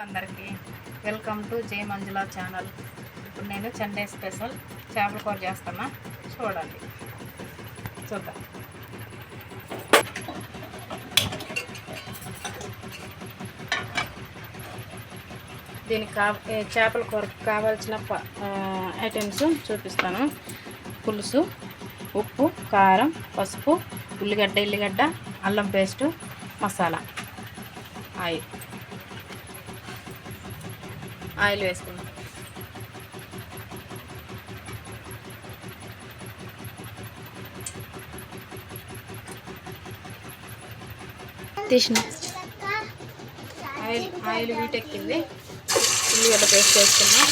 అందరికీ welcome to J Manjula channel. ఇప్పుడు నేను చెన్నై స్పెషల్ చేపల కూర చేస్తున్నా. చూడండి. చూద్దాం. దీనికి కా చేపల కూరకు కావాల్సిన ప- ఐటమ్స్ చూపిస్తాను. పులుసు ఉప్పు కారం పసుపు ఉల్లిగడ్డ ఎల్లిగడ్డ అల్లం పేస్టు మసాలా. ఆయిల్ ఆయిల్ వేసుకుందాం. తీసిన. ఆయిల్ ఆయిల్ వీటెక్కింది ఉల్లిగడ్డ పేస్ట్ వేసుకున్నాం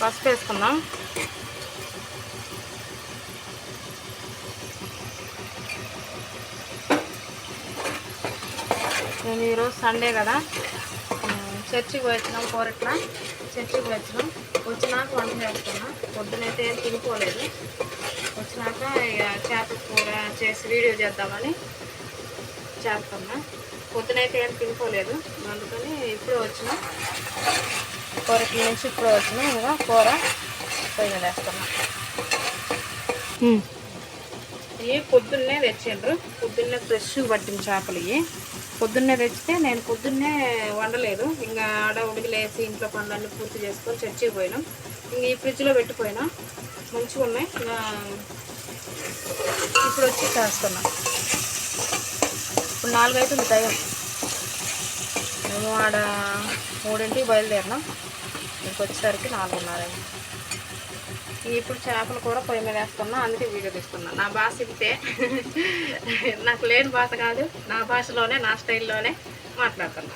పసుపు వేసుకుందాం. మేము ఈరోజు సండే కదా. చర్చికి వచ్చినాం కోరట్ల. చర్చికి వచ్చినాం వచ్చినాక వంట చేస్తున్నాం. పొద్దునైతే ఏం తినిపోలేదు వచ్చినాక ఇక చేపల కూర చేసి వీడియో చేద్దామని చేస్తున్నా. పొద్దునైతే ఏం తినిపోలేదు అందుకని ఇప్పుడే వచ్చినాం. కోరట్ల నుంచి ఇప్పుడే వచ్చినాం. ఇంకా కూర పొయ్యి వేస్తున్నా. ఇవి పొద్దున్నే తెచ్చిండ్రు. పొద్దున్నే ఫ్రెష్ పట్టిన చేపలు ఇవి. పొద్దున్నే తెచ్చితే నేను పొద్దున్నే వండలేదు. ఇంకా ఆడ ఉడికిలేసి ఇంట్లో పనులన్నీ పూర్తి చేసుకొని చర్చికి పోయినాం. ఇంక ఈ ఫ్రిడ్జ్లో పెట్టిపోయినా మంచిగా ఉన్నాయి. ఇంకా ఇప్పుడు వచ్చి చేస్తున్నా ఇప్పుడు నాలుగు టైం. మేము ఆడ మూడింటికి బయలుదేరినాం. ఇంకొచ్చేసరికి నాలుగున్నర ఇప్పుడు చేపల కూర పొయ్యి మీద వేస్తున్నా అందుకే వీడియో తీస్తున్నా. నా భాష ఇంతే నాకు లేని భాష కాదు నా భాషలోనే నా స్టైల్లోనే మాట్లాడుతున్నా.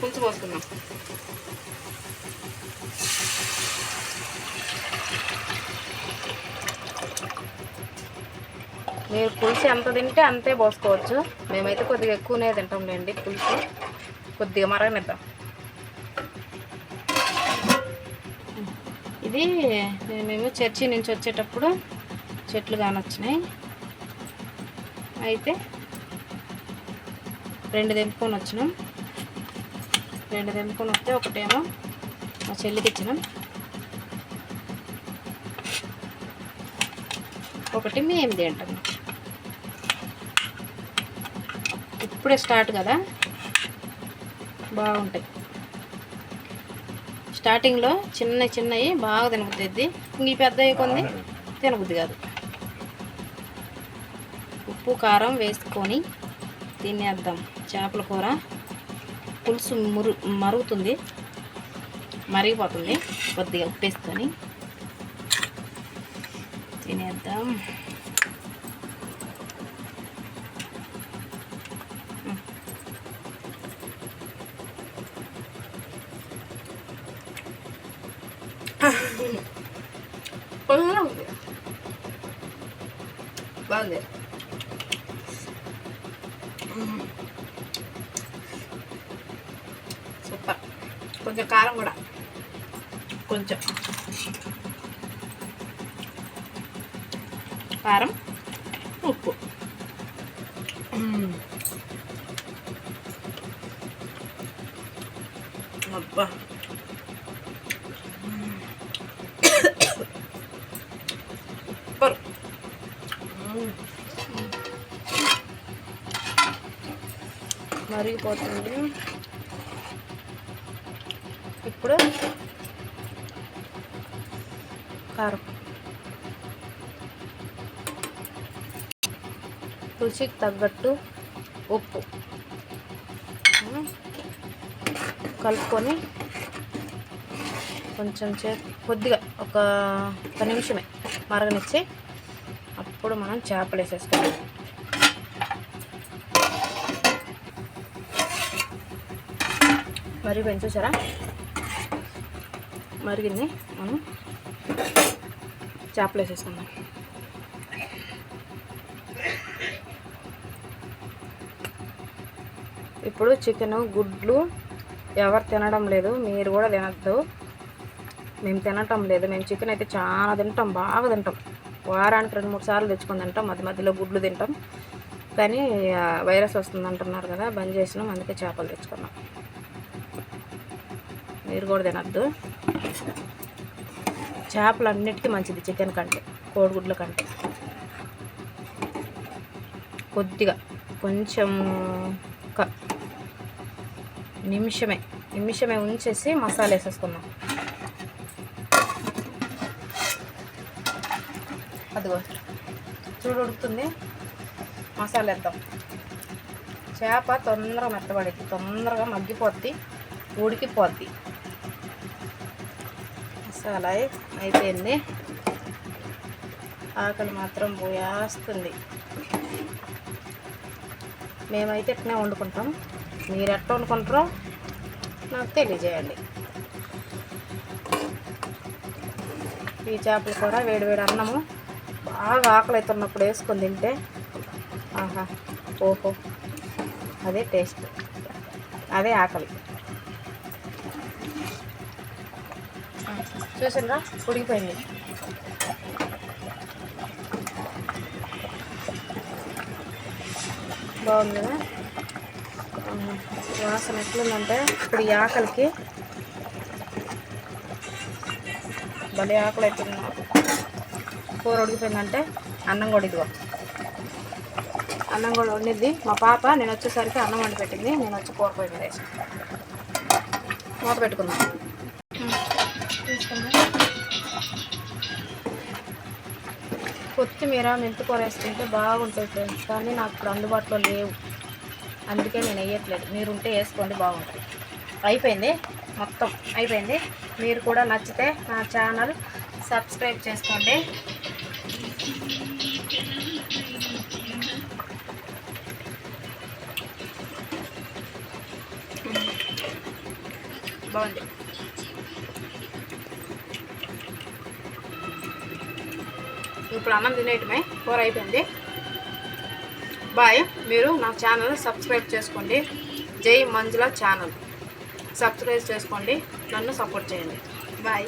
పులుసు పోసుకున్నాం మీరు పులుసు ఎంత తింటే అంతే పోసుకోవచ్చు. మేమైతే కొద్దిగా ఎక్కువనే తింటాంలేండి పులుసు. కొద్దిగా మరగనిద్దాం. ఇది. మేము చర్చి నుంచి వచ్చేటప్పుడు చెట్లు కానొచ్చినాయి అయితే రెండు తెంపుకొని వచ్చినాం. రెండు తెంపుకొని వస్తే ఒకటేమో మా చెల్లికి ఇచ్చినాం. ఒకటి మేము తింటాం ఇప్పుడే స్టార్ట్ కదా? బాగుంటాయి. స్టార్టింగ్లో చిన్న చిన్నవి బాగా తినబుద్ది ఇంక ఈ పెద్దవి కొన్ని తినబుద్ది కాదు. ఉప్పు కారం వేసుకొని తినేద్దాం. చేపల కూర పులుసు మురు మరుగుతుంది. మరిగిపోతుంది. కొద్దిగా ఉప్పు వేసుకొని తినేద్దాం. బాగుంది. సూపర్. కొంచెం కారం కూడా. కొంచెం. కారం ఉప్పు. అబ్బా సూపర్ మ్మ్. మరిగిపోతుంది. ఇప్పుడు కారం. రుచికి తగ్గట్టు ఉప్పు. కలుపుకొని కొంచెం చే కొద్దిగా ఒక ఒక నిమిషమే మరగనిచ్చి అప్పుడు మనం చేపలు వేసేసుకోవాలి. మరి చూసారా? మరిగింది. మనం చేపలు వేసేసుకుందాం. ఇప్పుడు చికెన్ గుడ్లు ఎవరు తినడం లేదు మీరు కూడా తినద్దు. మేము తినటం లేదు. మేము చికెన్ అయితే చాలా తింటాం బాగా తింటాం. వారానికి రెండు మూడు సార్లు తెచ్చుకొని తింటాం. మధ్య మధ్యలో గుడ్లు తింటాం. కానీ వైరస్ వస్తుంది అంటున్నారు కదా బంద్ చేసినాం. అందుకే చేపలు తెచ్చుకున్నాం. మీరు కూడా తినద్దు. చేపలు అన్నిటికీ మంచిది చికెన్ కంటే కోడిగుడ్ల కంటే. కొద్దిగా కొంచెం ఒక నిమిషమే నిమిషమే ఉంచేసి మసాలా వేసేసుకున్నాం అదిగో. చూడు ఉడుకుతుంది. మసాలా వేద్దాం. చేప తొందరగా మెత్తబడిద్ది తొందరగా మగ్గిపోద్ది ఉడికిపోద్ది. మసాలా అయిపోయింది. ఆకలి మాత్రం పోయేస్తుంది. మేమైతే ఇట్నే వండుకుంటాం. మీరు ఎట్లా వండుకుంటారో నాకు తెలియజేయండి. ఈ చేపలు కూర వేడివేడి అన్నము. బాగా ఆకలి అవుతున్నప్పుడు వేసుకొని తింటే ఆహా ఓహో అదే టేస్ట్ అదే ఆకలి. చూసిండ్రా? ఉడికిపోయింది. బాగుంది కదా? వాసన ఎట్లుందంటే ఇప్పుడు ఈ ఆకలికి భలే ఆకలి అవుతుంది. కూర ఉడికిపోయిందంటే అన్నం కూడా ఇదిగో. అన్నం కూడా వండిద్ది. మా పాప నేను వచ్చేసరికి అన్నం వండి పెట్టింది. నేను వచ్చి కూర పోయి మీద వేసి. మూత పెట్టుకుందాం. తీసుకుందాం కొత్తిమీర మెంతి కూర వేసుకుంటే బాగుంటుంది ఫ్రెండ్స్. కానీ నాకు ఇప్పుడు అందుబాటులో లేవు. అందుకే నేను వేయట్లేదు. మీరు ఉంటే వేసుకోండి బాగుంటుంది. అయిపోయింది? మొత్తం అయిపోయింది. మీరు కూడా నచ్చితే నా ఛానల్ సబ్స్క్రైబ్ చేసుకోండి. బాగుంది. ఇప్పుడు అన్నం తినేయటమే. కూర అయిపోయింది. బాయ్. మీరు నా ఛానల్ సబ్స్క్రైబ్ చేసుకోండి. జై మంజుల ఛానల్. సబ్స్క్రైబ్ చేసుకోండి. నన్ను సపోర్ట్ చేయండి. బాయ్.